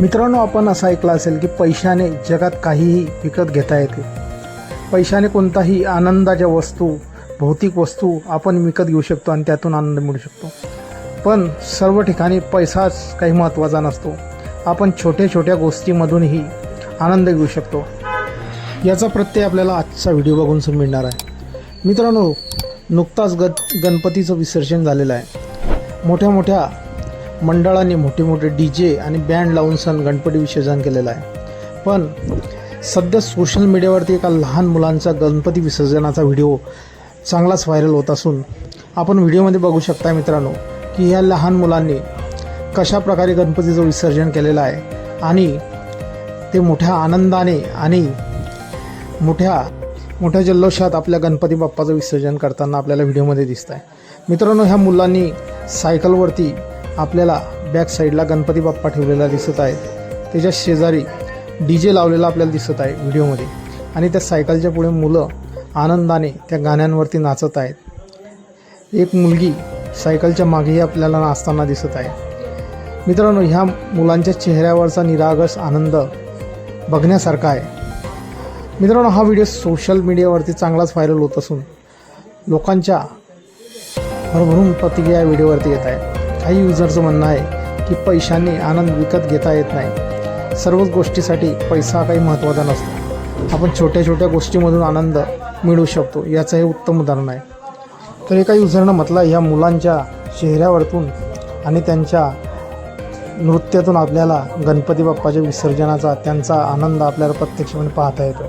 मित्रांनो आपण असं ऐकलं असेल की पैशाने जगात काहीही विकत घेता येते. पैशाने कोणताही आनंदाच्या वस्तू भौतिक वस्तू आपण विकत घेऊ शकतो आणि त्यातून आनंद मिळू शकतो. पण सर्व ठिकाणी पैसाच काही महत्त्वाचा नसतो. आपण छोट्या छोट्या गोष्टीमधूनही आनंद घेऊ शकतो. याचा प्रत्यय आपल्याला आजचा व्हिडिओ बघून मिळणार आहे. मित्रांनो नुकताच ग गणपतीचं विसर्जन झालेलं आहे. मोठ्या मोठ्या मंडळांनी मोठे मोठे डी जे आणि बँड लावून सण गणपती विसर्जन केलेलं आहे. पण सध्या सोशल मीडियावरती एका लहान मुलांचा गणपती विसर्जनाचा व्हिडिओ चांगलाच व्हायरल होत असून आपण व्हिडिओमध्ये बघू शकता मित्रांनो की या लहान मुलांनी कशा प्रकारे गणपतीचं विसर्जन केलेलं आहे आणि ते मोठ्या आनंदाने आणि मोठ्या मोठ्या जल्लोषात आपल्या गणपती बाप्पाचं विसर्जन करताना आपल्याला व्हिडिओमध्ये दिसत आहे मित्रांनो ह्या मुलांनी सायकलवरती आपल्याला बॅक साईडला गणपती बाप्पा ठेवलेला दिसत आहे त्याच्या शेजारी डी जे लावलेला आपल्याला दिसत आहे व्हिडिओमध्ये. आणि त्या सायकलच्या पुढे मुलं आनंदाने त्या गाण्यांवरती नाचत आहेत. एक मुलगी सायकलच्या मागेही आपल्याला नाचताना दिसत आहे. मित्रांनो ह्या मुलांच्या चेहऱ्यावरचा निरागस आनंद बघण्यासारखा आहे. मित्रांनो हा व्हिडिओ सोशल मीडियावरती चांगलाच व्हायरल होत असून लोकांच्या भरभरून प्रतिक्रिया व्हिडिओवरती येत आहे. काही युजरचं म्हणणं आहे की पैशाने आनंद विकत घेता येत नाही. सर्वच गोष्टीसाठी पैसा काही महत्त्वाचा नसतो. आपण छोट्या छोट्या गोष्टीमधून आनंद मिळवू शकतो याचं हे उत्तम उदाहरण आहे. तर एका युजरनं म्हटलं ह्या मुलांच्या चेहऱ्यावरतून आणि त्यांच्या नृत्यातून आपल्याला गणपती बाप्पाच्या विसर्जनाचा त्यांचा आनंद आपल्याला प्रत्यक्षपणे पाहता येतो.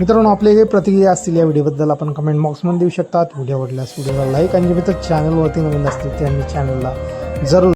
मित्रांनो आपले काही प्रतिक्रिया असतील या व्हिडिओबद्दल आपण कमेंट बॉक्समध्ये देऊ शकतात. व्हिडिओ आवडल्यास व्हिडिओला लाईक आणि जे मित्र चॅनलवरती नवीन असतील त्यांनी चॅनलला जरूर